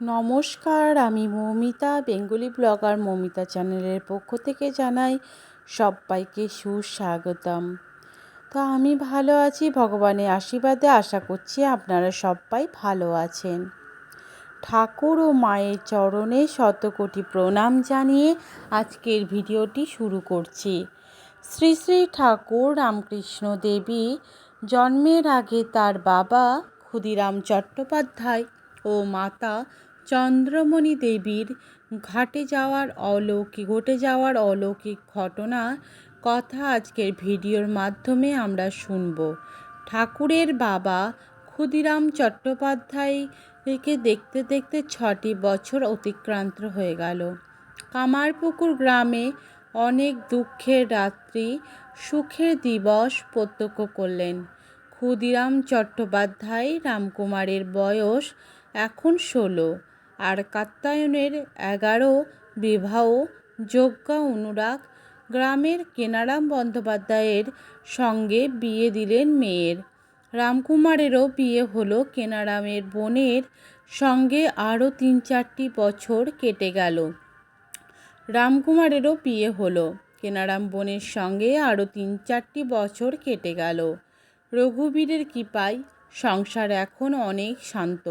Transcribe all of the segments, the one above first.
নমস্কার, আমি Moumita, Bengali blogger Moumita চ্যানেলের পক্ষ থেকে জানাই সবাইকে সুস্বাগতম। তো আমি ভালো আছি, ভগবানের আশীর্বাদে আশা করছি আপনারা সবাই ভালো আছেন। ঠাকুর ও মায়ের চরণে শতকোটি প্রণাম জানিয়ে আজকের ভিডিওটি শুরু করছি। শ্রী শ্রী ঠাকুর রামকৃষ্ণ দেবী জন্মের আগে তার বাবা ক্ষুদিরাম চট্টোপাধ্যায় ও মাতা চন্দ্রমণি দেবীর ঘাটে যাওয়ার অলৌকিক, ঘটে যাওয়ার অলৌকিক ঘটনা কথা আজকের ভিডিওর মাধ্যমে আমরা শুনব। ঠাকুরের বাবা ক্ষুদিরাম চট্টোপাধ্যায়কে দেখতে দেখতে ছটি বছর অতিক্রান্ত হয়ে গেল। কামারপুকুর গ্রামে অনেক দুঃখের রাত্রি, সুখের দিবস প্রত্যক্ষ করলেন। ক্ষুদিরাম চট্টোপাধ্যায় রামকুমারের বয়স এখন ষোলো। আর কাত্তায়নের এগারো বিবাহ যজ্ঞা অনুরাগ গ্রামের কেনারাম বন্দ্যোপাধ্যায়ের সঙ্গে বিয়ে দিলেন মেয়ের। রামকুমারেরও বিয়ে হলো কেনারামের বোনের সঙ্গে আরও তিন চারটি বছর কেটে গেল। রামকুমারেরও বিয়ে হলো কেনারাম বোনের সঙ্গে আরও তিন চারটি বছর কেটে গেল। রঘুবীরের কৃপায় সংসার এখন অনেক শান্ত।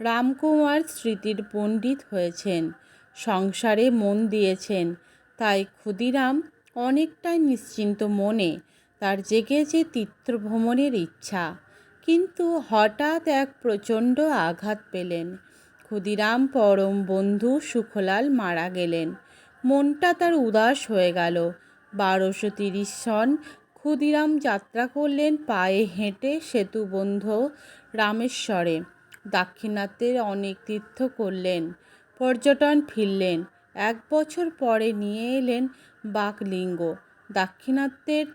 রামকুমার স্মৃতির পণ্ডিত হয়েছেন। সংসারে মন দিয়েছেন। তাই ক্ষুদিরাম অনেকটাই নিশ্চিন্ত মনে তার জেগেছে তীর্থভ্রমণের ইচ্ছা। কিন্তু হঠাৎ এক প্রচণ্ড আঘাত পেলেন। ক্ষুদিরাম পরম বন্ধু সুখলাল মারা গেলেন। মনটা তার উদাস হয়ে গেল। বারোশো তিরিশ সন ক্ষুদিরাম যাত্রা করলেন পায়ে হেঁটে সেতুবন্ধ রামেশ্বরে। দাক্ষিণাত্যের অনেক তীর্থ করলেন, পর্যটন ফিরলেন। এক বছর পরে নিয়ে এলেন বাকলিঙ্গ। দাক্ষিণাত্যের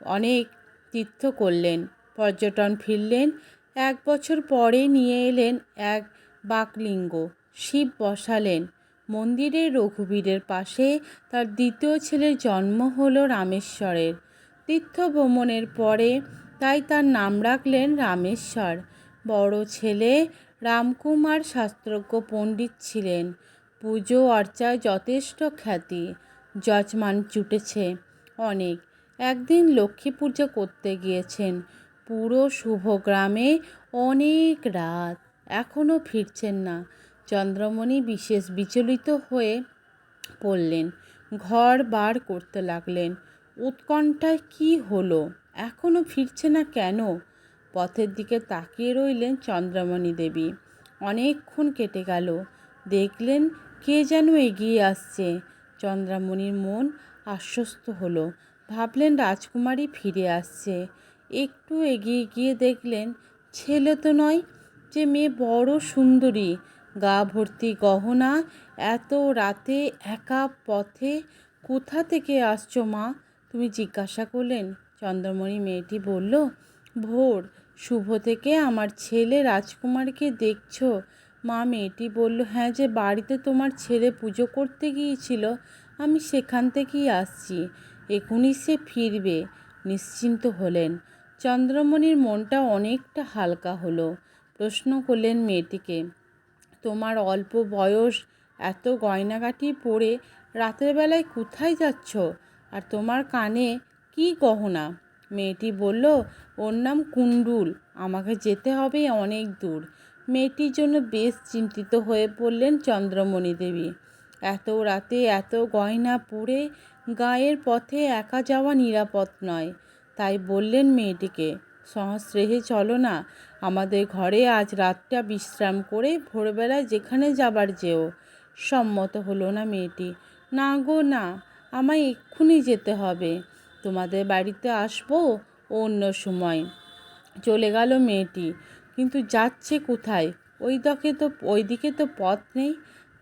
অনেক তীর্থ করলেন, পর্যটন ফিরলেন। এক বছর পরে নিয়ে এলেন এক বাকলিঙ্গ। শিব বসালেন। মন্দিরে রঘুবীরের পাশে তার দ্বিতীয় ছেলের জন্ম হলো রামেশ্বরের। তীর্থ ভ্রমণের পরে তাই তার নাম রাখলেন রামেশ্বর। বড় ছেলে রামকুমার শাস্ত্রজ্ঞ পণ্ডিত ছিলেন। পুজো অর্চায় যথেষ্ট খ্যাতি, যজমান জুটেছে অনেক। একদিন লক্ষ্মী পুজো করতে গিয়েছেন। পুরো শুভ গ্রামে অনেক রাত এখনও ফিরছেন না। চন্দ্রমণি বিশেষ বিচলিত হয়ে পড়লেন, ঘর বার করতে লাগলেন। উৎকণ্ঠায় কি হলো? এখনও ফিরছে না কেন? পথের দিকে তাকিয়ে রইলেন চন্দ্রমণি দেবী। অনেকক্ষণ কেটে গেল। দেখলেন কে যেন এগিয়ে আসছে। চন্দ্রামণির মন আশ্বস্ত হলো। ভাবলেন রাজকুমারী ফিরে আসছে। একটু এগিয়ে গিয়ে দেখলেন, ছেলে তো নয় যে মেয়ে বড় সুন্দরী। গা ভর্তি গহনা, এত রাতে একা পথে কোথা থেকে আসছো মা? তুমি জিজ্ঞাসা করলেন। চন্দ্রমণি মেয়েটি বলল ভোর, শুভ থেকে আমার ছেলে রাজকুমারকে দেখছ? মা মেয়েটি বলল হ্যাঁ যে, বাড়িতে তোমার ছেলে পুজো করতে গিয়েছিল, আমি সেখান থেকেই আসছি। এখনই সে ফিরবে। নিশ্চিন্ত হলেন। চন্দ্রমণির মনটা অনেকটা হালকা হলো। প্রশ্ন করলেন মেয়েটিকে, তোমার অল্প বয়স, এত গয়নাগাটি পরে রাতের বেলায় কোথায় যাচ্ছ? আর তোমার কানে কি গহনা? মেয়েটি বলল, ওর নাম কুণ্ডুল, আমাকে যেতে হবে অনেক দূর। মেয়েটির জন্য বেশ চিন্তিত হয়ে পড়লেন চন্দ্রমণি দেবী। এত রাতে এত গয়না পরে গায়ের পথে একা যাওয়া নিরাপদ নয়, তাই বললেন মেয়েটিকে, সহস্রেহে চলো না, আমাদের ঘরে আজ রাতটা বিশ্রাম করে ভোরবেলায় যেখানে যাবার যেও। সম্মত হলো না মেয়েটি, না গো, না, আমায় এক্ষুনি যেতে হবে। তোমাদের বাড়িতে আসব অন্য সময়। চলে গেল মেয়েটি। কিন্তু যাচ্ছে কোথায়? ওই দিকে তো, ওই দিকে তো পথ নেই।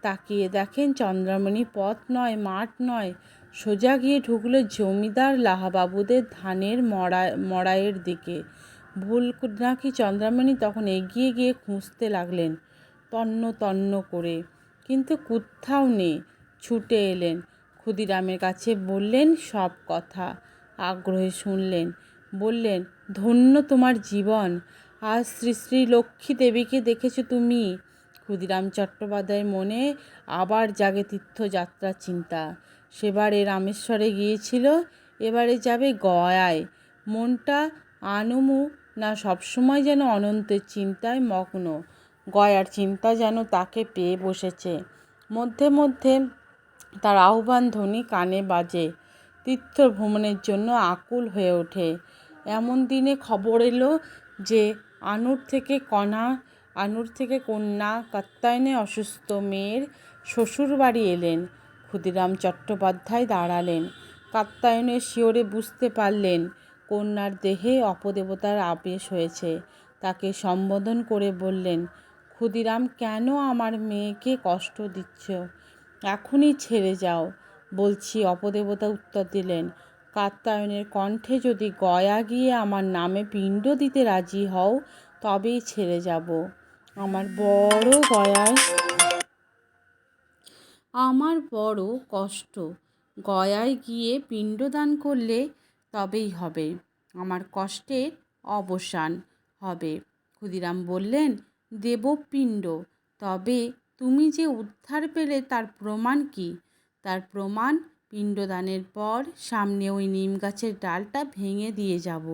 তাকিয়ে দেখেন চন্দ্রমণি পথ নয়, মাঠ নয়। সোজা গিয়ে ঢুকলো জমিদার লাহাবাবুদের ধানের মরা মড়াইয়ের দিকে। ভুল নাকি চন্দ্রামণি তখন এগিয়ে গিয়ে খুঁজতে লাগলেন তন্ন তন্ন করে। কিন্তু কোথাও নেই। ছুটে এলেন। ক্ষুদিরামের কাছে বললেন, সব কথা। আগ্রহে শুনলেন, বললেন, ধন্য তোমার জীবন। আজ শ্রী শ্রী লক্ষ্মী দেবীকে দেখেছ তুমি। ক্ষুদিরাম চট্টোপাধ্যায়ের মনে আবার জাগে তীর্থযাত্রার চিন্তা। সেবারে রামেশ্বরে গিয়েছিল, এবারে যাবে গয়ায়। মনটা আনমু না সবসময় যেন অনন্তের চিন্তায় মগ্ন। গয়ার চিন্তা যেন তাকে পেয়ে বসেছে। মধ্যে মধ্যে তার আহ্বান ধ্বনি কানে বাজে। তীর্থ ভ্রমণের জন্য আকুল হয়ে ওঠে। এমন দিনে খবর এলো যে, আনুর থেকে কণা আনুর থেকে কন্যা কাত্তায়নে অসুস্থ মেয়ের শ্বশুর বাড়ি এলেন। ক্ষুদিরাম চট্টোপাধ্যায় দাঁড়ালেন। কাত্তায়নের শিওরে বুঝতে পারলেন, কন্যার দেহে অপদেবতার আবেশ হয়েছে। তাকে সম্বোধন করে বললেন, ক্ষুদিরাম, কেন আমার মেয়েকে কষ্ট দিচ্ছ? এখনই ছেড়ে যাও। বলছি, অপদেবতা উত্তর দিলেন কাত্তায়নের কণ্ঠে যদি গয়া গিয়ে আমার নামে পিণ্ড দিতে রাজি হও, তবেই ছেড়ে যাব। আমার বড় গয়ায় আমার বড় কষ্ট। গয়ায় গিয়ে পিণ্ডদান করলে তবেই হবে। আমার কষ্টের অবসান হবে। ক্ষুদিরাম বললেন, দেবপিণ্ড, তবে তুমি যে উদ্ধার পেলে তার প্রমাণ কি? তার প্রমাণ পিণ্ডদানের পর সামনে ওই নিম গাছের ডালটা ভেঙে দিয়ে যাব।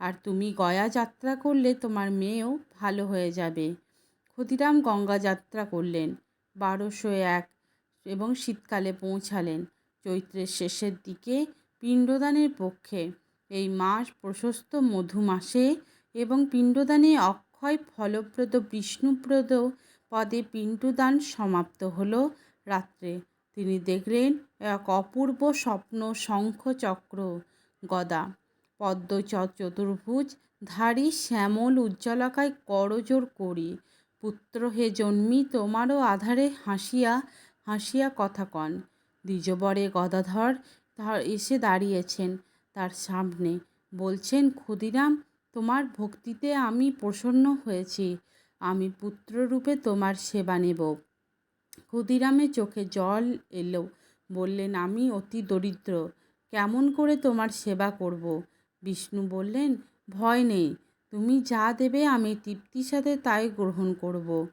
আর তুমি গয়া যাত্রা করলে তোমার মেয়েও ভালো হয়ে যাবে। ক্ষুদিরাম গঙ্গা যাত্রা করলেন। বারোশো এক এবং শীতকালে পৌঁছালেন। চৈত্রের শেষের দিকে পিণ্ডদানের পক্ষে এই মাস প্রশস্ত মধু মাসে এবং পিণ্ডদানে অক্ষয় ফলপ্রদ, বিষ্ণুপ্রদ পদে পিণ্ডদান সমাপ্ত হলো রাত্রে। তিনি দেখলেন এক অপূর্ব স্বপ্ন শঙ্খ চক্র গদা। পদ্ম চতুর্ভুজ ধারী শ্যামল উজ্জ্বলাকায় করজোর করি। পুত্র হে জন্মি, তোমারও আধারে হাসিয়া হাসিয়া কথা কন। দ্বিজবরে গদাধর এসে দাঁড়িয়েছেন তার সামনে। বলছেন, ক্ষুদিরাম, তোমার ভক্তিতে আমি প্রসন্ন হয়েছি। আমি পুত্ররূপে তোমার সেবা নেব। ক্ষুদিরামের চোখে জল এলো, বললেন, আমি অতি দরিদ্র, কেমন করে তোমার সেবা করব? বিষ্ণু বললেন, ভয় নেই, তুমি যা দেবে আমি তৃপ্তির সাথে তাই গ্রহণ করব।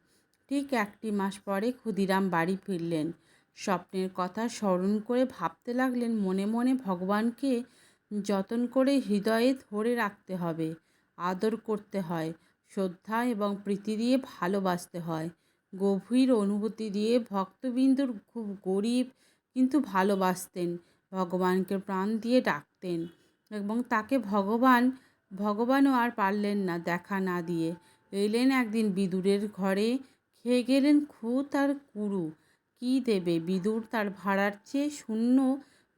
ঠিক একটি মাস পরে ক্ষুদিরাম বাড়ি ফিরলেন। স্বপ্নের কথা স্মরণ করে ভাবতে লাগলেন, মনে মনে ভগবানকে যতন করে হৃদয়ে ধরে রাখতে হবে, আদর করতে হয়, শ্রদ্ধা এবং প্রীতি দিয়ে ভালোবাসতে হয়। গভীর অনুভূতি দিয়ে ভক্তবিন্দুর খুব গরিব কিন্তু ভালোবাসতেন, ভগবানকে প্রাণ দিয়ে ডাকতেন এবং তাকে ভগবান, ভগবানও আর পারলেন না দেখা না দিয়ে। এলেন একদিন বিদুরের ঘরে, খেয়ে গেলেন খুঁত আর কুরু। কী দেবে বিদুর তার ভাড়ার চেয়ে শূন্য?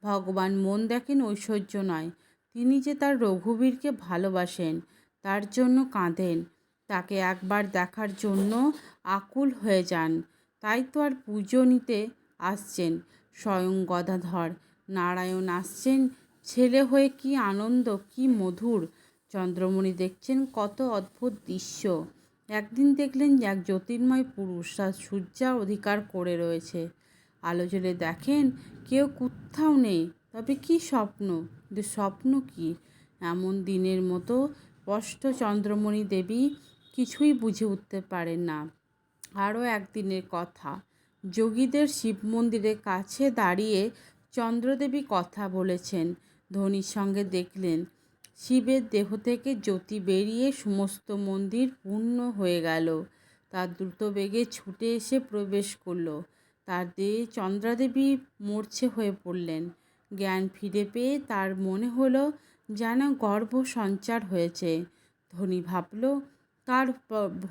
ভগবান মন দেখেন ঐশ্বর্য নয়, তিনি যে তার রঘুবীরকে ভালোবাসেন, তার জন্য কাঁদেন। তাকে একবার দেখার জন্য আকুল হয়ে যান। তাই তো আর পুজো নিতে আসছেন স্বয়ং গদাধর। নারায়ণ আসছেন, ছেলে হয়ে কি আনন্দ, কি মধুর। চন্দ্রমণি দেখছেন কত অদ্ভুত দৃশ্য। একদিন দেখলেন এক জ্যোতির্ময় পুরুষ তার সূর্যার অধিকার করে রয়েছে। আলো জ্বলে দেখেন, কেউ কোথাও নেই। তবে কি স্বপ্ন? স্বপ্ন কি? এমন দিনের মতো স্পষ্ট চন্দ্রমণি দেবী কিছুই বুঝে উঠতে পারে না। আরও একদিনের কথা, যোগীদের শিব মন্দিরের কাছে দাঁড়িয়ে চন্দ্রদেবী কথা বলেছেন। ধনির সঙ্গে দেখলেন, শিবের দেহ থেকে জ্যোতি বেরিয়ে সমস্ত মন্দির পূর্ণ হয়ে গেল। তার দ্রুত বেগে ছুটে এসে প্রবেশ করল। তার দেহে চন্দ্রাদেবী মূর্ছে হয়ে পড়লেন। জ্ঞান ফিরে পেয়ে তার মনে হলো, যেন গর্ভ সঞ্চার হয়েছে। ধনী ভাবল তার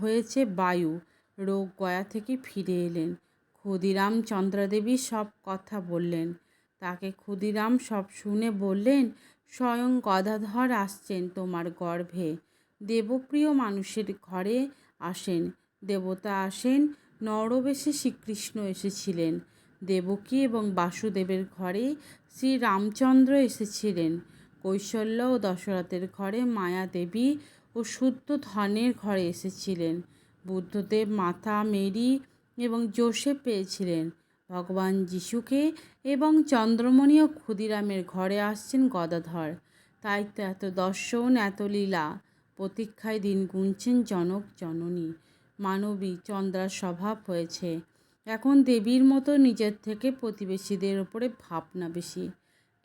হয়েছে বায়ু। রোগ গয়া থেকে ফিরে এলেন। ক্ষুদিরাম চন্দ্রাদেবী সব কথা বললেন। তাকে ক্ষুদিরাম সব শুনে বললেন, স্বয়ং গদাধর আসছেন তোমার গর্ভে। দেবপ্রিয় মানুষের ঘরে আসেন। দেবতা আসেন, নরবেশে শ্রীকৃষ্ণ এসেছিলেন। দেবকী এবং বাসুদেবের ঘরে শ্রী রামচন্দ্র এসেছিলেন। কৈশল্য ও দশরথের ঘরে মায়া দেবী ও শুদ্ধ ধনের ঘরে এসেছিলেন। বুদ্ধদেব মাতা মেরি এবং জোসেফ পেয়েছিলেন। ভগবান যিশুকে এবং চন্দ্রমণি ও ক্ষুদিরামের ঘরে আসছেন গদাধর। তাই তো এত দর্শন, এত লীলা। প্রতীক্ষায় দিন গুনছেন জনক জননী। মানবী চন্দ্রার স্বভাব হয়েছে। এখন দেবীর মতো নিজের থেকে প্রতিবেশীদের ওপরে ভাবনা বেশি।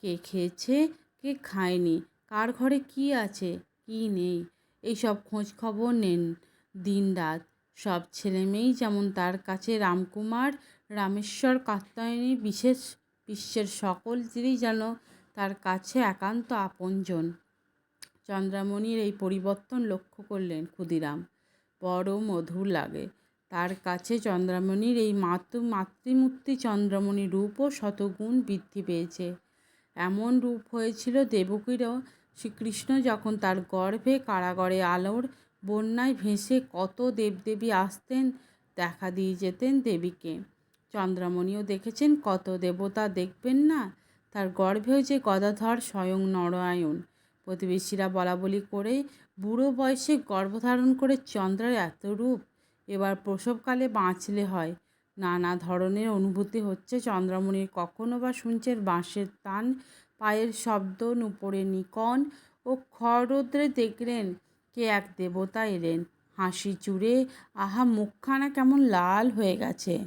কে খেয়েছে, কে খায়নি, কার ঘরে কি আছে, কি নেই? এইসব খোঁজ খবর নেন দিনরাত সব ছেলেমেয়েই যেমন তার কাছে রামকুমার, রামেশ্বর, কাত্যায়নী, বিশেষ বিশ্বের সকল স্ত্রী যেন তার কাছে একান্ত আপনজন। চন্দ্রামণির এই পরিবর্তন লক্ষ্য করলেন ক্ষুদিরাম। বড় মধুর লাগে। তার কাছে চন্দ্রামণির এই মাতৃ, মাতৃমূর্তি চন্দ্রামণির রূপও শতগুণ বৃদ্ধি পেয়েছে। এমন রূপ হয়েছিল দেবকীরও শ্রীকৃষ্ণ যখন তার গর্ভে কারাগরে আলোর বন্যায় ভেসে কত দেবদেবী আসতেন, দেখা দিয়ে যেতেন দেবীকে। চন্দ্রমণিও দেখেছেন কত দেবতা দেখবেন না, তার গর্ভেও যে গদাধর স্বয়ং নরায়ণ। প্রতিবেশীরা বলা বলি করে, বুড়ো বয়সে গর্ভধারণ করে চন্দ্রার এত রূপ, এবার প্রসবকালে বাঁচলে হয়। নানা ধরনের অনুভূতি হচ্ছে চন্দ্রামণির, কখনো বা শুনছেন বাঁশের তান পায়ের শব্দ নুপুরে নিকন ও খররৌদ্রে দেখলেন কে এক দেবতা এলেন। হাসি চুড়ে, আহা, মুখখানা কেমন লাল হয়ে গেছে।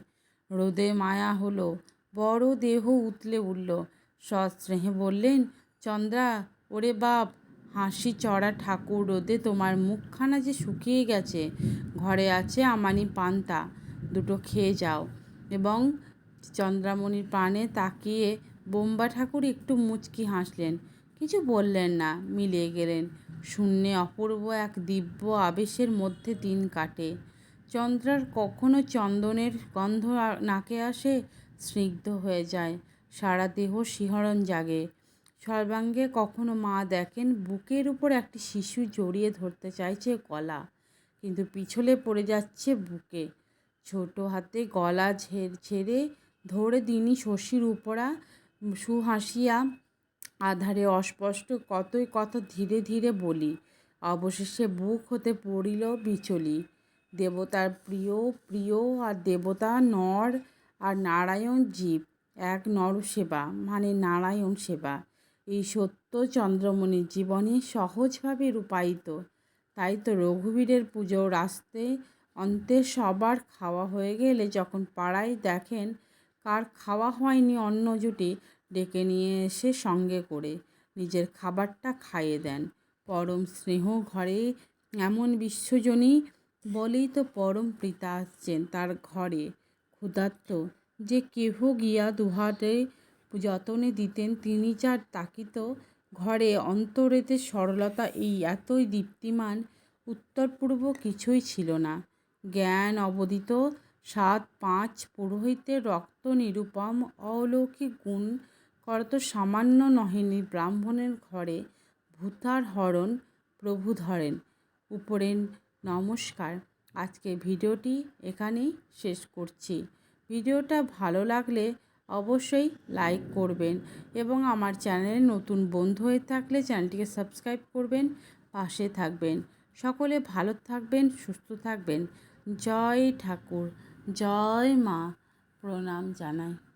রোদে মায়া হলো, বড় দেহ উতলে উঠল। সস্নেহে বললেন, চন্দ্রা, ওরে বাপ, হাসি চড়া ঠাকুর রোদে তোমার মুখখানা যে শুকিয়ে গেছে, ঘরে আছে আমানি পান্তা, দুটো খেয়ে যাও। এবং চন্দ্রামণির প্রাণে তাকিয়ে বোম্বা ঠাকুর একটু মুচকি হাসলেন। কিছু বললেন না, মিলিয়ে গেলেন। শূন্যে অপূর্ব এক দিব্য আবেশের মধ্যে দিন কাটে। চন্দ্রার কখনো চন্দনের গন্ধ নাকে আসে, স্নিগ্ধ হয়ে যায়। সারা দেহ শিহরণ জাগে। সর্বাঙ্গে কখনো মা দেখেন বুকের উপর একটি শিশু জড়িয়ে ধরতে চাইছে গলা, কিন্তু পিছলে পড়ে যাচ্ছে বুকে। ছোট হাতে গলা ছেড়ে ধরে দিনই শশীর উপরা সুহাসিয়া আধারে অস্পষ্ট কতই কথা ধীরে ধীরে বলি। অবশেষে বুক হতে পড়িল বিচলি। দেবতার প্রিয় প্রিয়, আর দেবতা নর আর নারায়ণ জীব, এক নরসেবা মানে নারায়ণ সেবা। এই সত্য চন্দ্রমণির জীবনে সহজভাবে রূপায়িত। তাই তো রঘুবীরের পুজোর আসতে অন্তে সবার খাওয়া হয়ে গেলে যখন পাড়ায় দেখেন কার খাওয়া হয়নি অন্য জুটে ডেকে নিয়ে এসে সঙ্গে করে নিজের খাবারটা খাইয়ে দেন। পরম স্নেহ ঘরে এমন বিশ্বজনী বলেই তো পরম পিতা আসছেন তার ঘরে। ক্ষুধার্ত যে কেহ গিয়া দুহাতে যতনে দিতেন তিনি যার তাকিত। ঘরে অন্তরেতে সরলতা এই এতই দীপ্তিমান উত্তর পূর্ব কিছুই ছিল না। জ্ঞান অবদিত সাত, পাঁচ পুরোহিতের রক্ত নিরুপম অলৌকিক গুণ করত সামান্য নহেনি ব্রাহ্মণের ঘরে ভূতার হরণ প্রভু ধরেন। উপরে নমস্কার। আজকে ভিডিওটি এখানেই শেষ করছি। ভিডিওটা ভালো লাগলে অবশ্যই লাইক করবেন এবং আমার চ্যানেলে নতুন বন্ধু হয়ে থাকলে চ্যানেলটিকে সাবস্ক্রাইব করবেন, পাশে থাকবেন। সকলে ভালো থাকবেন, সুস্থ থাকবেন। জয় ঠাকুর। জয় মা প্রণাম জানাই।